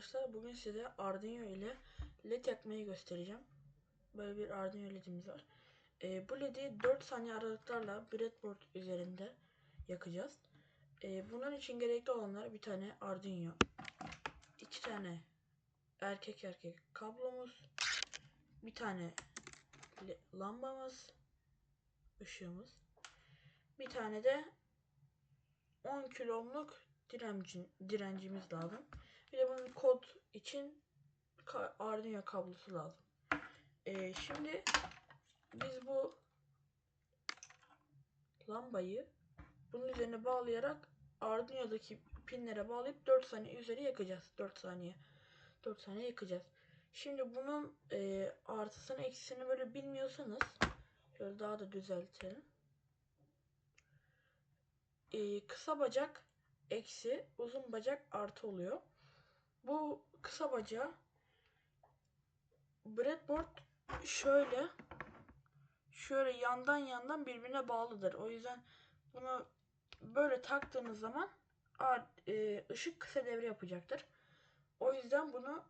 arkadaşlar. Bugün size Arduino ile led yakmayı göstereceğim. Böyle bir Arduino ledimiz var. Ee, bu ledi 4 saniye aralıklarla breadboard üzerinde yakacağız. Ee, bunun için gerekli olanlar bir tane Arduino, iki tane erkek erkek kablomuz, bir tane lambamız, ışığımız, bir tane de 10 kilomluk direncin, direncimiz lazım. Bir de bunun kod için Arduino kablosu lazım. Ee, şimdi biz bu lambayı bunun üzerine bağlayarak Arduino'daki pinlere bağlayıp 4 saniye üzeri yakacağız. 4 saniye. 4 saniye yakacağız. Şimdi bunun e, artısını eksisini böyle bilmiyorsanız şöyle daha da düzeltelim. E, kısa bacak eksi uzun bacak artı oluyor. Bu kısa bacağı breadboard şöyle şöyle yandan yandan birbirine bağlıdır. O yüzden bunu böyle taktığınız zaman e, ışık kısa devre yapacaktır. O yüzden bunu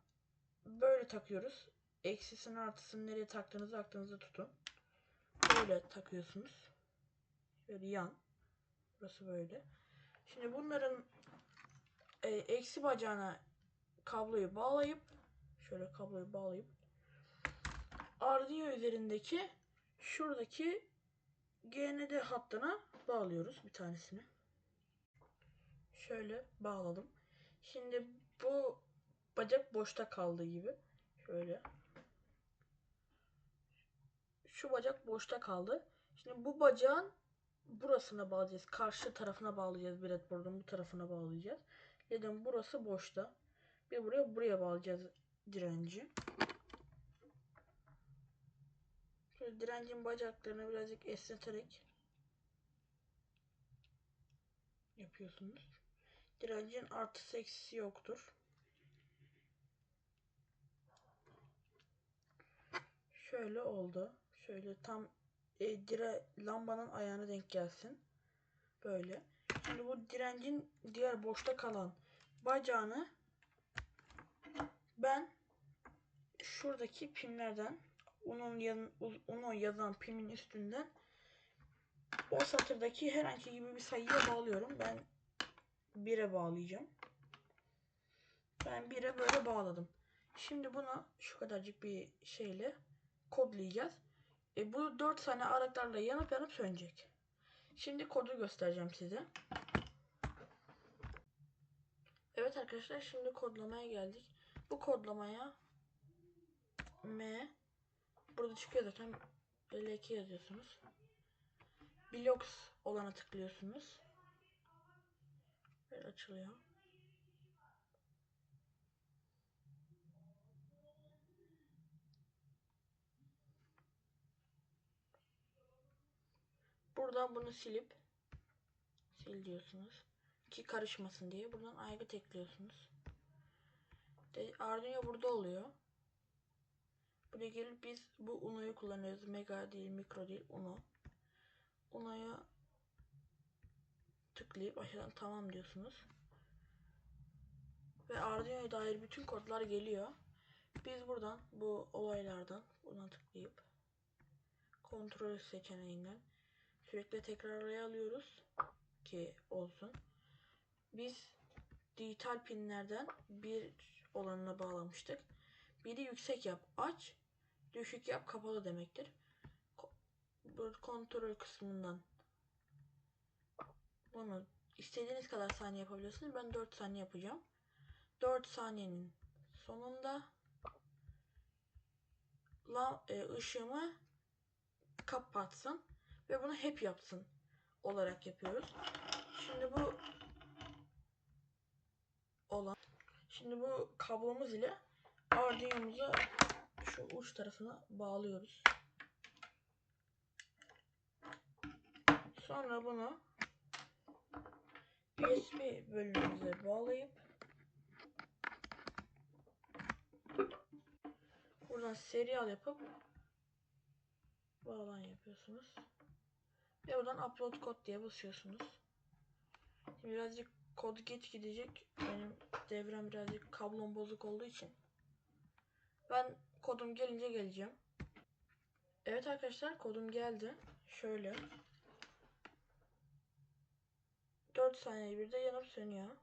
böyle takıyoruz. Eksisini artısını nereye taktığınızı aklınızda tutun. Böyle takıyorsunuz. Şöyle yan. Burası böyle. Şimdi bunların e, eksi bacağına kabloyu bağlayıp şöyle kabloyu bağlayıp Arduino üzerindeki şuradaki GND hattına bağlıyoruz bir tanesini. Şöyle bağladım. Şimdi bu bacak boşta kaldığı gibi şöyle şu bacak boşta kaldı. Şimdi bu bacağın burasına bağlayacağız. Karşı tarafına bağlayacağız. Breadboard'un bu tarafına bağlayacağız. Neden burası boşta. Bir buraya buraya bağlayacağız direnci. Şöyle direncin bacaklarını birazcık esneterek yapıyorsunuz. Direncin artısı eksisi yoktur. Şöyle oldu. Şöyle tam e, dire lambanın ayağına denk gelsin. Böyle. Şimdi bu direncin diğer boşta kalan bacağını ben şuradaki pimlerden onun yan, onu yazan pimin üstünden o satırdaki herhangi gibi bir sayıya bağlıyorum. Ben 1'e bağlayacağım. Ben 1'e böyle bağladım. Şimdi bunu şu kadarcık bir şeyle kodlayacağız. E, bu 4 tane aralıklarla yanıp yanıp sönecek. Şimdi kodu göstereceğim size. Evet arkadaşlar şimdi kodlamaya geldik. Bu kodlamaya M burada çıkıyor zaten L2 yazıyorsunuz. Blocks olana tıklıyorsunuz. Böyle açılıyor. Buradan bunu silip sil diyorsunuz. Ki karışmasın diye. Buradan aygıt ekliyorsunuz. De, Arduino burada oluyor. Buraya gelip biz bu Uno'yu kullanıyoruz. Mega değil, mikro değil, Uno. Uno'ya tıklayıp aşağıdan tamam diyorsunuz. Ve Arduino'ya dair bütün kodlar geliyor. Biz buradan bu olaylardan buna tıklayıp kontrol seçeneğinden sürekli tekrarlaya alıyoruz ki olsun. Biz dijital pinlerden bir olanına bağlamıştık. Biri yüksek yap aç, düşük yap kapalı demektir. Kontrol kısmından bunu istediğiniz kadar saniye yapabiliyorsunuz. Ben 4 saniye yapacağım. 4 saniyenin sonunda e, ışığımı kapatsın ve bunu hep yapsın olarak yapıyoruz. Şimdi bu olan şimdi bu kablomuz ile Arduino'muzu şu uç tarafına bağlıyoruz. Sonra bunu USB bölümümüze bağlayıp buradan serial yapıp bağlan yapıyorsunuz. Ve buradan upload kod diye basıyorsunuz. Şimdi birazcık kod geç gidecek. Benim devrem birazcık kablom bozuk olduğu için. Ben kodum gelince geleceğim. Evet arkadaşlar kodum geldi. Şöyle. 4 saniye bir de yanıp sönüyor.